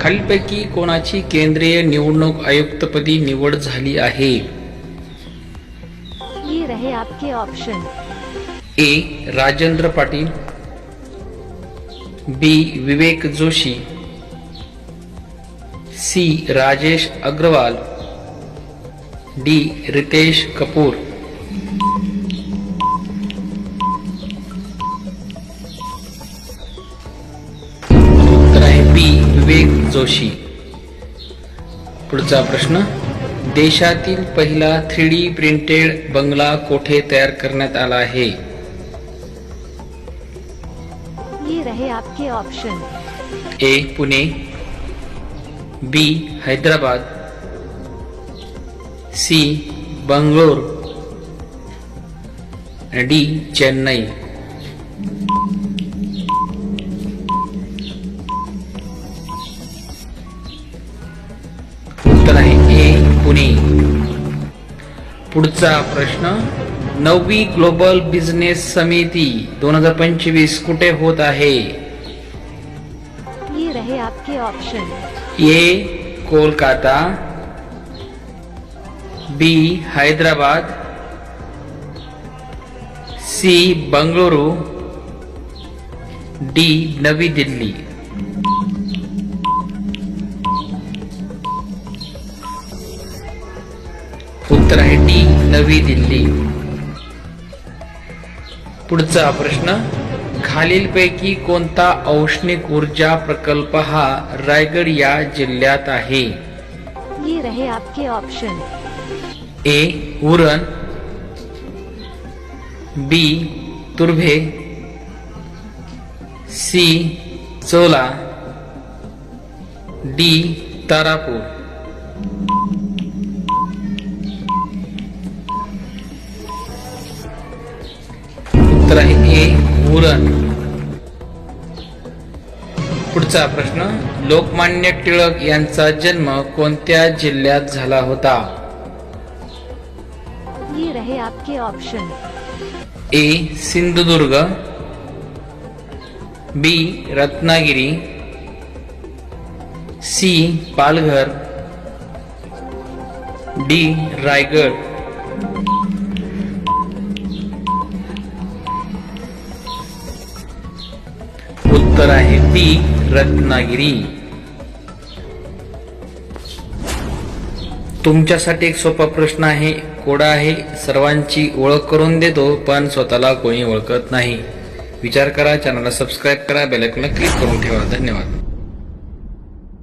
खालीलपैकी कोणाची केंद्रीय निवडणूक आयुक्तपदी निवड झाली आहे? ये रहे आपके option A. Rajendra Patil. B. Vivek Joshi. C. Rajesh Agrawal. D. Ritesh Kapoor. Vivek Joshi. पुढचा प्रश्न देशातील पहिला थ्री डी प्रिंटेड बंगला कोठे तयार करण्यात आला आहे? ये रहे आपके option A Pune. B Hyderabad. C Bangalore. D Chennai. Pune. पुढचा प्रश्न नववी ग्लोबल बिझनेस समिती दोन हजार पंचवीस कुठे होत आहे? ये रहे आपके option A Kolkata B Hyderabad C Bengaluru D Navi Delhi. उत्तर आहे डी नवी दिल्ली. पुढचा प्रश्न खालीलपैकी कोणता औष्णिक ऊर्जा प्रकल्प हा रायगड या जिल्ह्यात आहे? ये रहे आपके option A Uran. B Turbhe. C Chola. D Tarapur. A Uran. पुढचा प्रश्न लोकमान्य टिळक यांचा जन्म कोणत्या जिल्ह्यात झाला होता? ये रहे आपके option A Sindhudurg. B Ratnagiri. C Palghar. D Raigad. उत्तर आहे ती रत्नागिरी. तुमच्यासाठी एक सोपा प्रश्न आहे कोडा आहे सर्वांची ओळख करून देतो पण स्वतःला कोणी ओळखत नाही. विचार करा चॅनलला सबस्क्राईब करा बेलायकॉनला क्लिक करून ठेवा. धन्यवाद.